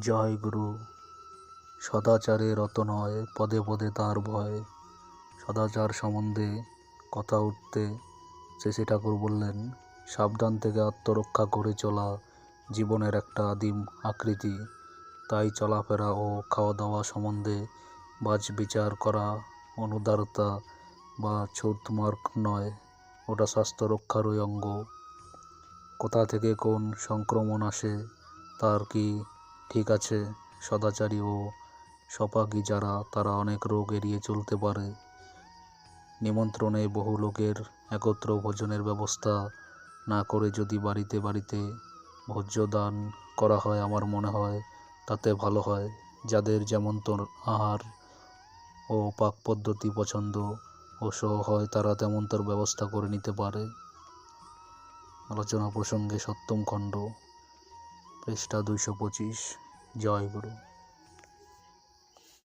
জয় গুরু। সদাচারে রত নয় পদে পদে তার ভয়। সদাচার সম্বন্ধে কথা উঠতে শেষে ঠাকুর বললেন, সাবধান থেকে আত্মরক্ষা করে চলা জীবনের একটা আদিম আকৃতি। তাই চলাফেরা ও খাওয়া দাওয়া সম্বন্ধে বাজ বিচার করা অনুদারতা বা ছুতমার্ক নয়, ওটা স্বাস্থ্য রক্ষারই অঙ্গ। কোথা থেকে কোন সংক্রমণ আসে, তার কি ঠিক আছে, সদাচারী ও সপাগী যারা, তারা অনেক রোগ এড়িয়ে চলতে পারে। নিমন্ত্রণে বহু লোকের একত্র ভোজনের ব্যবস্থা না করে যদি বাড়িতে বাড়িতে ভোজ্য দান করা হয় আমার মনে হয় তাতে ভালো হয়। যাদের যেমন তোর আহার ও পাক পদ্ধতি পছন্দ ও সহ হয়, তারা তেমনতর ব্যবস্থা করে নিতে পারে। আলোচনা প্রসঙ্গে সপ্তম খণ্ড। পৃষ্ঠা দুইশো পঁচিশ। জয় গুরু।